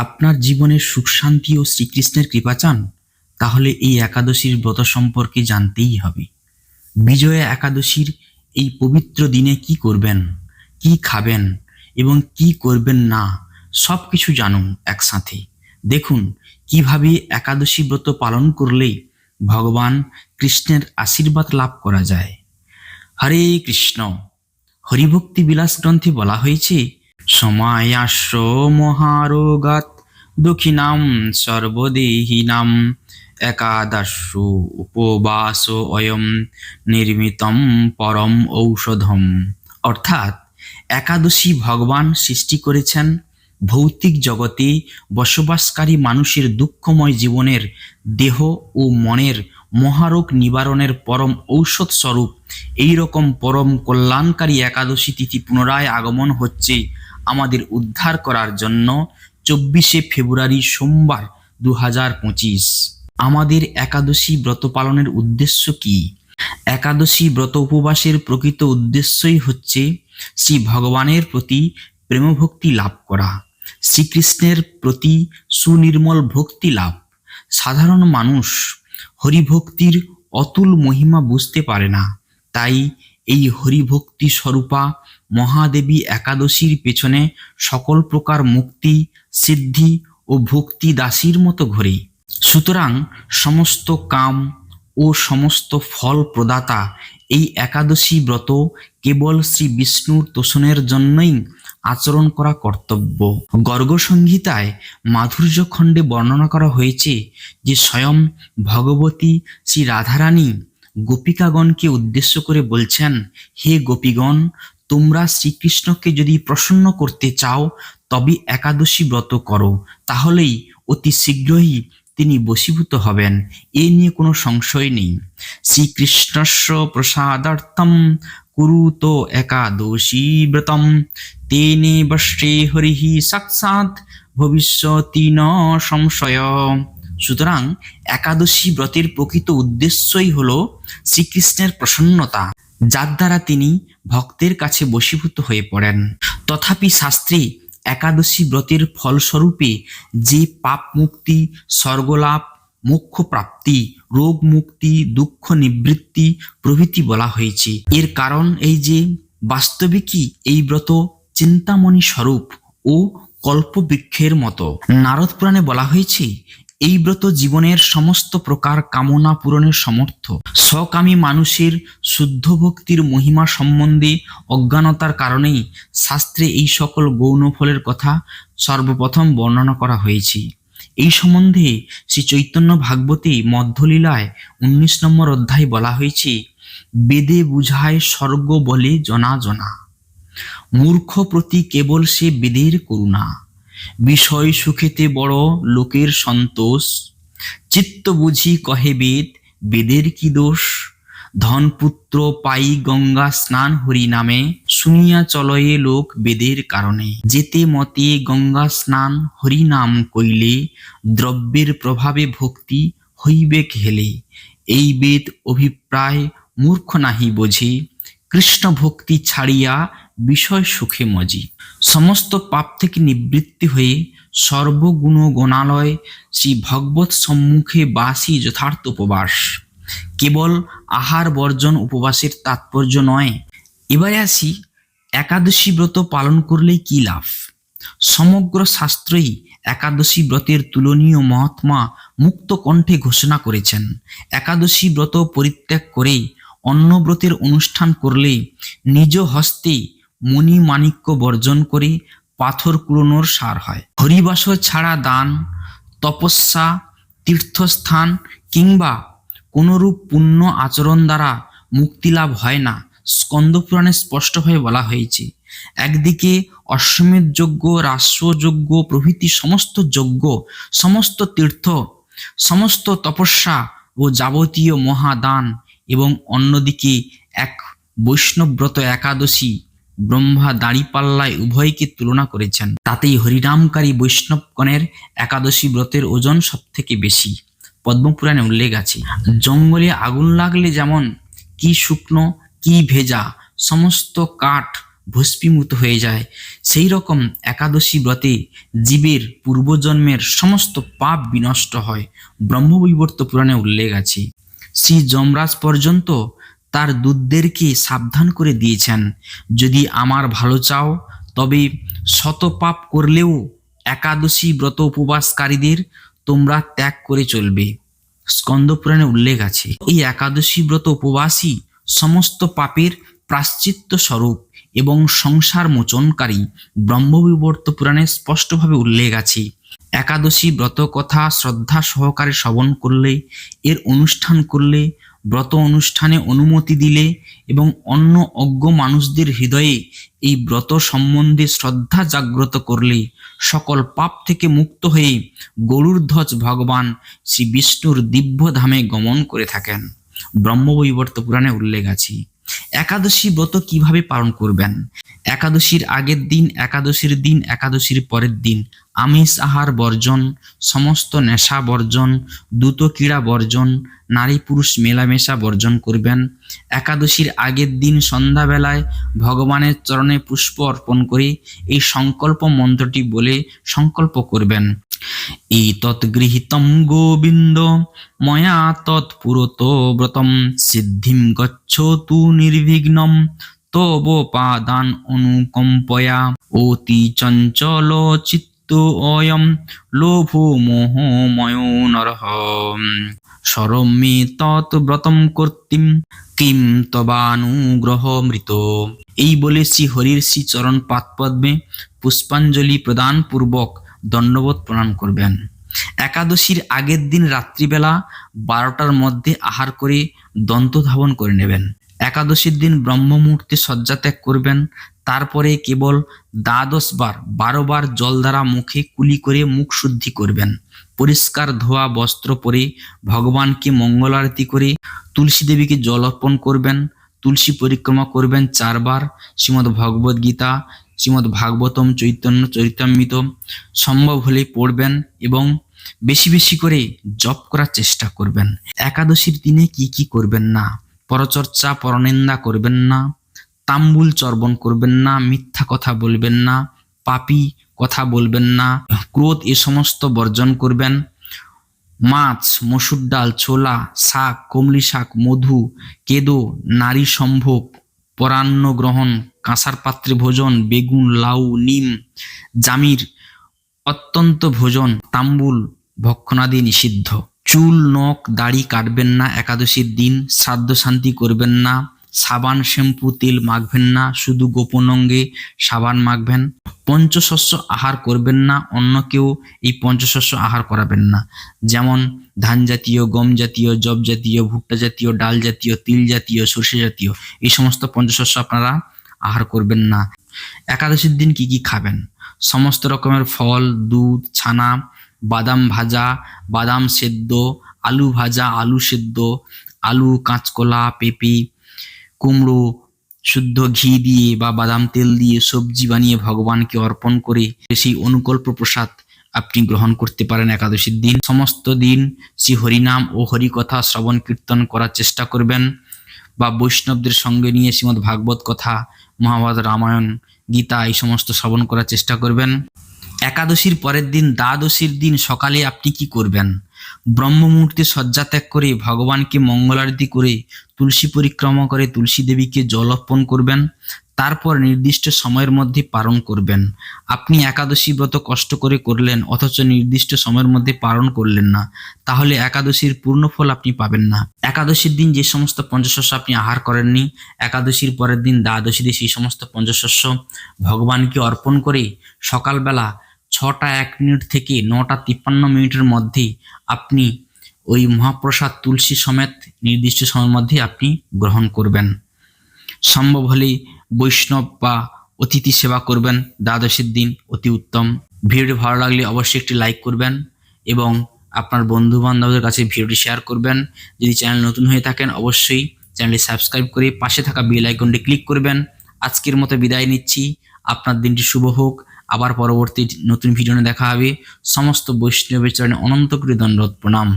আপনার জীবনে সুখ, শান্তি ও শ্রীকৃষ্ণের কৃপা চান? তাহলে এই একাদশীর ব্রত সম্পর্কে জানতেই হবে। বিজয়া একাদশীর এই পবিত্র দিনে কি করবেন, কি খাবেন এবং কি করবেন না সব কিছু জানুন একসাথে। দেখুন, কীভাবে একাদশী ব্রত পালন করলে ভগবান কৃষ্ণের আশীর্বাদ লাভ করা যায়। হরে কৃষ্ণ। হরিভক্তি বিলাস গ্রন্থে বলা হয়েছে সমায়াস্য মহারোগাত দুঃখিনাম সর্বদেহিনাম, একাদশু উপবাস অয়ম, নির্মিতম পরম ঔষধম। অর্থাৎ একাদশী ভগবান সৃষ্টি করেছেন ভৌতিক জগতে বসবাসকারী মানুষের দুঃখময় জীবনের দেহ ও মনের মহারোগ নিবারণের পরম ঔষধ স্বরূপ। এই রকম পরম কল্যাণকারী একাদশী তিথি পুনরায় আগমন হচ্ছে আমাদের উদ্ধার করার জন্য চব্বিশে ফেব্রুয়ারি সোমবার দু হাজার পঁচিশ। আমাদের একাদশী ব্রত পালনের উদ্দেশ্য কি? একাদশী ব্রত উপবাসের প্রকৃত উদ্দেশ্যই হচ্ছে শ্রী ভগবানের প্রতি প্রেমভক্তি লাভ করা। শ্রীকৃষ্ণের প্রতি সুনির্মল ভক্তি লাভ। সাধারণ মানুষ হরিভক্তির অতুল মহিমা বুঝতে পারে না। তাই এই হরিভক্তি স্বরূপা মহাদেবী একাদশীর পেছনে সকল প্রকার মুক্তি, সিদ্ধি ও ভক্তি দাসীর মতো ঘোরে সুতরাং সমস্ত কাম ও সমস্ত ফল প্রদাতা এই একাদশী ব্রত কেবল শ্রী বিষ্ণুর তোষণের জন্যই আচরণ করা কর্তব্য। গর্গ সংহিতায় মাধুর্য খণ্ডে বর্ণনা করা হয়েছে যে স্বয়ং ভগবতী শ্রী রাধারানী গোপিকাগণকে উদ্দেশ্য করে বলছেন, হে গোপীগণ তোমরা শ্রীকৃষ্ণকে যদি প্রসন্ন করতে চাও, তবে একাদশী ব্রত করো, তাহলেই অতি শীঘ্রই তিনি বশীভূত হবেন। এ নিয়ে কোনো সংশয় নেই। শ্রীকৃষ্ণস্য প্রসাদার্থম কুরুত একাদশী ব্রতম। তেনে বর্ষে হরিহি সাক্ষাৎ ভবিষ্যতি ন সংশয়। সুতরাং একাদশী ব্রতের প্রকৃত উদ্দেশ্যই হল শ্রীকৃষ্ণের প্রসন্নতা। যার দ্বারা তিনি ভক্তের কাছে বশীভূত হয়ে পড়েন। তথাপি শাস্ত্রে একাদশী ব্রতের ফলস্বরূপে যে পাপ মুক্তি, স্বর্গলাভ, মোক্ষ প্রাপ্তি, রোগ মুক্তি, দুঃখ নিবৃত্তি প্রভৃতি বলা হয়েছে। এর কারণ এই যে, বাস্তবিকই এই ব্রত চিন্তামণি স্বরূপ ও কল্পবৃক্ষের মতো। নারদ পুরাণে বলা হয়েছে এই ব্রত জীবনের সমস্ত প্রকার কামনা পূরণের সমর্থ। সকামী মানুষের শুদ্ধ ভক্তির মহিমা সম্বন্ধে অজ্ঞানতার কারণেই শাস্ত্রে এই সকল গৌণ ফলের কথা সর্বপ্রথম বর্ণনা করা হয়েছে। এই সম্বন্ধে শ্রী চৈতন্য ভাগবতী মধ্যলীলায় উনিশ নম্বর অধ্যায় বলা হয়েছে, বেদে বুঝায় স্বর্গ বলে জনা জনা। মূর্খ প্রতি কেবল সে বেদের করুণা। বিষয় সুখেতে বড় লোকের সন্তোষ। চিত্ত বুঝি কহে বেদ, বেদের কি দোষ? ধনপুত্র পাই গঙ্গা স্নান হরি নামে, শুনিয়া চলয়ে লোক বেদের কারণে। যেতে মতে গঙ্গা স্নান হরি নাম কইলে, দ্রব্যের প্রভাবে ভক্তি হইবে হেলে এই বেদ অভিপ্রায় মূর্খ নাহি বোঝে। কৃষ্ণ ভক্তি ছাড়িয়া বিষয় সুখে মজি। সমস্ত পাপ থেকে নিবৃত্তি হয়ে সর্বগুণ গণালয় শ্রী ভগবত সম্মুখে বাসি যথার্থ উপবাস। কেবল আহার বর্জন উপবাসের তাৎপর্য নয়। এবারে আসি, একাদশী ব্রত পালন করলে কি লাভ? সমগ্র শাস্ত্রই একাদশী ব্রতের তুলনীয় মহাত্মা মুক্ত কণ্ঠে ঘোষণা করেছেন। একাদশী ব্রত পরিত্যাগ করে অন্য ব্রতের অনুষ্ঠান করলে নিজ হস্তে মণি মাণিক্য বর্জন করে, পাথর কুড়োনোর সার হয়। হরিবাস ছাড়া দান, তপস্যা, তীর্থস্থান কিংবা কোনরূপ পুণ্য আচরণ দ্বারা মুক্তিলাভ হয় না স্কন্দপুরাণে স্পষ্টভাবে বলা হয়েছে। একদিকে অশ্বমেধ যজ্ঞ রাষ্ট্রযজ্ঞ প্রভৃতি সমস্ত যজ্ঞ, সমস্ত তীর্থ, সমস্ত তপস্যা ও যাবতীয় মহাদান এবং অন্যদিকে এক বৈষ্ণবব্রত একাদশী ব্রহ্মা দাঁড়িপাল্লায় উভয়কে তুলনা করেছেন। তাতেই হরিনামকারী বৈষ্ণবগণের একাদশী ব্রতের ওজন সব থেকে বেশি। পদ্মপুরাণে উল্লেখ আছে, জঙ্গলে আগুন লাগলে যেমন কি শুকনো, কি ভেজা, সমস্ত কাঠ ভস্মীভূত হয়ে যায়, সেই রকম একাদশী ব্রতে জীবের পূর্বজন্মের সমস্ত পাপ বিনষ্ট হয়। ব্রহ্মবৈবর্ত পুরাণে উল্লেখ আছে, শ্রী যমরাজ পর্যন্ত তার দূতদেরকে সাবধান করে দিয়েছেন। যদি আমার ভালো চাও, তবে শত পাপ করলেও একাদশী ব্রত উপবাসকারীদের তোমরা ত্যাগ করে চলবে। স্কন্দ পুরাণে উল্লেখ আছে, এই একাদশী ব্রত উপবাসী সমস্ত পাপের প্রাশ্চিত্য স্বরূপ এবং সংসার মোচনকারী ব্রহ্মবিবর্ত পুরাণে স্পষ্টভাবে উল্লেখ আছে। একাদশী ব্রত কথা শ্রদ্ধা সহকারে শ্রবণ করলে, এর অনুষ্ঠান করলে ব্রত অনুষ্ঠানে অনুমতি দিলে এবং অন্য অজ্ঞ মানুষদের হৃদয়ে এই ব্রত সম্বন্ধে শ্রদ্ধা জাগ্রত করলে সকল পাপ থেকে মুক্ত হয়ে গরুড়ধ্বজ ভগবান শ্রী বিষ্ণুর দিব্য ধামে গমন করে থাকেন। ব্রহ্মবৈবর্ত পুরাণে উল্লেখ আছে একাদশী ব্রত কীভাবে পালন করবেন? একাদশীর আগের দিন, একাদশীর দিন, একাদশীর পরের দিন, আমিষ আহার বর্জন, সমস্ত নেশা বর্জন, দ্রুত ক্রীড়া বর্জন, নারী পুরুষ মেলামেশা বর্জন করবেন। একাদশীর আগের দিন সন্ধ্যাবেলায় ভগবানের চরণে পুষ্প অর্পণ করে এই সংকল্প মন্ত্রটি বলে সংকল্প করবেন। এতৎ গৃহীতম গোবিন্দ ময়া তৎপুরত ব্রতম সিদ্ধিম গচ্ছতু নির্বিঘ্নম তব পাদান অনুকম্পয়া অতি চঞ্চল চিত্ত অয়ম লোভ মোহময় নরহ সরমে তৎ ব্রতম কর্তিম কিম তবানুগ্রহ মৃত এই বলে শ্রী হরির শ্রী চরণ পুষ্পাঞ্জলি প্রদান পূর্বক দণ্ডবোধ প্রণাম করবেন। একাদশীর আগের দিন রাত্রিবেলা বারোটার মধ্যে আহার করে দন্ত ধাবন করে নেবেন। একাদশীর দিন ব্রহ্ম মুহূর্তে শয্যা ত্যাগ করবেন। তারপরে কেবল দ্বাদশ বার বারো বার জল দ্বারা মুখে কুলি করে মুখ শুদ্ধি করবেন। পরিষ্কার ধোয়া, বস্ত্র পরে ভগবানকে মঙ্গল আরতি করে তুলসী দেবীকে জল অর্পণ করবেন। তুলসী পরিক্রমা করবেন চারবার। শ্রীমদ্ ভগবদ গীতা শ্রীমদ্ ভাগবতম চৈতন্য চরিতামৃত সম্ভব হলে পড়বেন এবং বেশি বেশি করে জপ করার চেষ্টা করবেন। একাদশীর দিনে কি কি করবেন না? পরচর্চা, পরনিন্দা করবেন না। তাম্বুল চর্বণ করবেন না। মিথ্যা কথা বলবেন না। পাপি কথা বলবেন না। ক্রোধ এ সমস্ত বর্জন করবেন। মাছ, মসুর ডাল, ছোলা, শাক, কমলি শাক, মধু, কেদো, নারী সম্ভোগ পরান্ন গ্রহণ, কাঁসার পাত্রে ভোজন, বেগুন, লাউ, নিম, জামির, অত্যন্ত ভোজন, তাম্বুল, ভক্ষণাদি নিষিদ্ধ। চুল, নখ, দাড়ি কাটবেন না, একাদশীর দিন, শ্রাদ্ধ শান্তি করবেন না। সাবান, শ্যাম্পু, তেল মাখবেন না, শুধু গোপন অঙ্গে সাবান মাখবেন। পঞ্চশস্য আহার করবেন না, অন্য কেউ এই পঞ্চশস্য আহার করাবেন না। যেমন ধান জাতীয়, গম জাতীয় জব জাতীয়, ভুট্টা জাতীয়, ডাল জাতীয়, তিল জাতীয়, সর্ষে জাতীয়, এই সমস্ত পঞ্চশস্য আপনারা আহার করবেন না। একাদশীর দিন কি কি খাবেন? সমস্ত রকমের ফল, দুধ, ছানা, বাদাম ভাজা, বাদাম সেদ্ধ, আলু ভাজা, আলু সেদ্ধ, আলু, কাঁচকলা, পেঁপে কুমড়ো শুদ্ধ ঘি দিয়ে বা বাদাম তেল দিয়ে সবজি বানিয়ে ভগবানকে অর্পণ করে সেই অনুকল্প প্রসাদ আপনি গ্রহণ করতে পারেন একাদশীর দিন। সমস্ত দিন শ্রী হরিনাম ও হরিকথা শ্রবণ কীর্তন করার চেষ্টা করবেন বা বৈষ্ণবদের সঙ্গে নিয়ে শ্রীমদ ভাগবত কথা, মহাভারত রামায়ণ, গীতা এই সমস্ত শ্রবণ করার চেষ্টা করবেন। একাদশীর পরের দিন, দ্বাদশীর দিন সকালে আপনি কি করবেন? ব্রহ্ম মুহূর্তে শয্যা ত্যাগ করে ভগবানকে মঙ্গলারতি করে তুলসী পরিক্রমা করে তুলসী দেবীকে জল অর্পণ করবেন, তারপর নির্দিষ্ট সময়ের মধ্যে পালন করবেন। আপনি একাদশী ব্রত কষ্ট করে করলেন, অথচ নির্দিষ্ট সময়ের মধ্যে পালন করলেন না, তাহলে একাদশীর পূর্ণ ফল আপনি পাবেন না। একাদশীর দিন যে সমস্ত পঞ্চশস্য আপনি আহার করেননি, একাদশীর পরের দিন দ্বাদশীতে সেই সমস্ত পঞ্চশস্য ভগবানকে অর্পণ করে সকালবেলা ছটা এক মিনিট থেকে নটা তিপ্পান্ন মিনিটের মধ্যে আপনি ওই মহাপ্রসাদ তুলসী সমেত নির্দিষ্ট সময়ের মধ্যে আপনি গ্রহণ করবেন। সম্ভব হলে বৈষ্ণব বা অতিথি সেবা করবেন। দ্বাদশীর দিন অতি উত্তম। ভিডিওটি ভালো লাগলে অবশ্যই একটি লাইক করবেন এবং আপনার বন্ধু বান্ধবদের কাছে ভিডিওটি শেয়ার করবেন। যদি চ্যানেল নতুন হয়ে থাকেন, অবশ্যই চ্যানেলটি সাবস্ক্রাইব করে পাশে থাকা বেল আইকনটি ক্লিক করবেন। আজকের মতো বিদায় নিচ্ছি। আপনার দিনটি শুভ হোক। আবার পরবর্তী নতুন ভিডিও দেখা হবে। সমস্ত বৈষ্ণবের চরণে অনন্ত করে দণ্ডবোধ প্রণাম।